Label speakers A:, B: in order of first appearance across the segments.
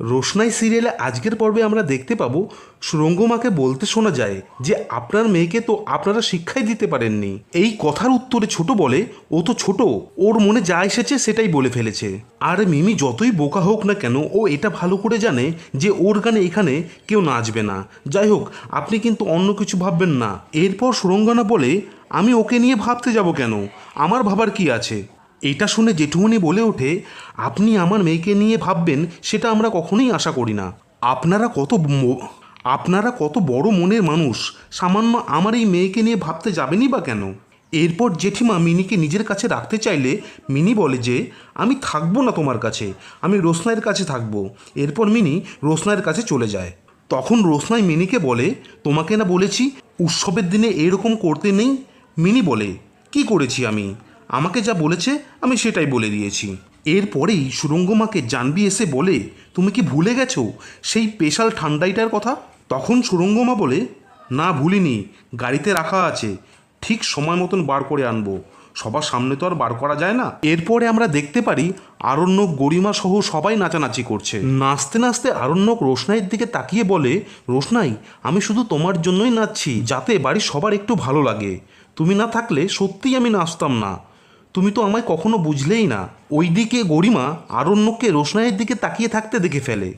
A: রোশনাই সিরিয়ালে আজকের পর্বে আমরা দেখতে পাবো সুরঙ্গমাকে বলতে শোনা যায় যে আপনার মেয়েকে তো আপনারা শিক্ষাই দিতে পারেননি। এই কথার উত্তরে ছোট বলে, ও তো ছোট, ওর মনে যা এসেছে সেটাই বলে ফেলেছে। আর মিমি যতই বোকা হোক না কেন, ও এটা ভালো করে জানে যে ওর গানে এখানে কেউ নাচবে না। যাই হোক, আপনি কিন্তু অন্য কিছু ভাববেন না। এরপর সুরঙ্গনা বলে, আমি ওকে নিয়ে ভাবতে যাব কেন? আমার ভাবার কি আছে? এটা শুনে জেঠুমনি বলে ওঠে, আপনি আমার মেয়েকে নিয়ে ভাববেন, সেটা আমরা কখনোই আশা করি না। আপনারা কত আপনারা কত বড় মনের মানুষ। সামান্য আমার এই মেয়েকে নিয়ে ভাবতে যাবেনই বা কেন? এরপর জেঠিমা মিনিকে নিজের কাছে রাখতে চাইলে, মিনি বলে যে, আমি থাকব না তোমার কাছে, আমি রোশনাইয়ের কাছে থাকব। এরপর মিনি রোশনাইয়ের কাছে চলে যায়। তখন রোশনাই মিনিকে বলে, তোমাকে না বলেছি, উৎসবের দিনে এরকম করতে নেই? মিনি বলে, কি করেছি আমি? আমাকে যা বলেছে, আমি সেটাই বলে দিয়েছি। এরপরেই সুরঙ্গমাকে জানবি এসে বলে, তুমি কি ভুলে গেছো সেই স্পেশাল ঠান্ডাইটার কথা? তখন সুরঙ্গমা বলে, না ভুলিনি, গাড়িতে রাখা আছে, ঠিক সময় মতন বার করে আনব। সবার সামনে তো আর বার করা যায় না। এরপরে আমরা দেখতে পারি আরণ্যক গরিমা সহ সবাই নাচানাচি করছে। নাচতে নাচতে আরণ্যক রোশনাইয়ের দিকে তাকিয়ে বলে, রোশনাই, আমি শুধু তোমার জন্যই নাচছি, যাতে বাড়ির সবার একটু ভালো লাগে। তুমি না থাকলে সত্যিই আমি নাচতাম না। তুমি তো আমায় কখনো বুঝলেই না। ওইদিকে গরিমা আরণ্যককে রোশনাইয়ের দিকে তাকিয়ে থাকতে দেখে ফেলে।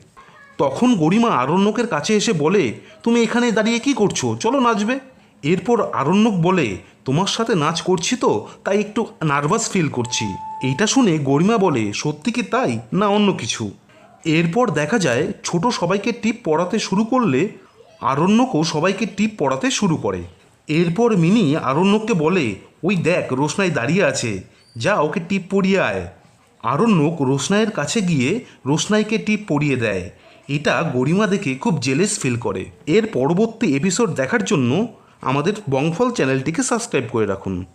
A: তখন গরিমা আরণ্যকের কাছে এসে বলে, তুমি এখানে দাঁড়িয়ে কি করছ? চলো নাচবে। এরপর আরণ্যক বলে, তোমার সাথে নাচ করছি তো, তাই একটু নার্ভাস ফিল করছি। এইটা শুনে গরিমা বলে, সত্যি কি তাই? না, অন্য কিছু। এরপর দেখা যায়, ছোট সবাইকে টিপ পড়াতে শুরু করলে আরণ্যকও সবাইকে টিপ পড়াতে শুরু করে। এরপর মিনি আরণ্যককে বলে ওই দেখ, রোশনাই দাঁড়িয়ে আছে। যা ওকে টিপ পরিয়ে আয়। আরণ্যক রোশনাইয়ের কাছে গিয়ে রোশনাইকে টিপ পরিয়ে দেয়। এটা গরিমা দেখে খুব জেলেস ফিল করে। এর পরবর্তী এপিসোড দেখার জন্য আমাদের বংফল চ্যানেলটিকে সাবস্ক্রাইব করে রাখুন।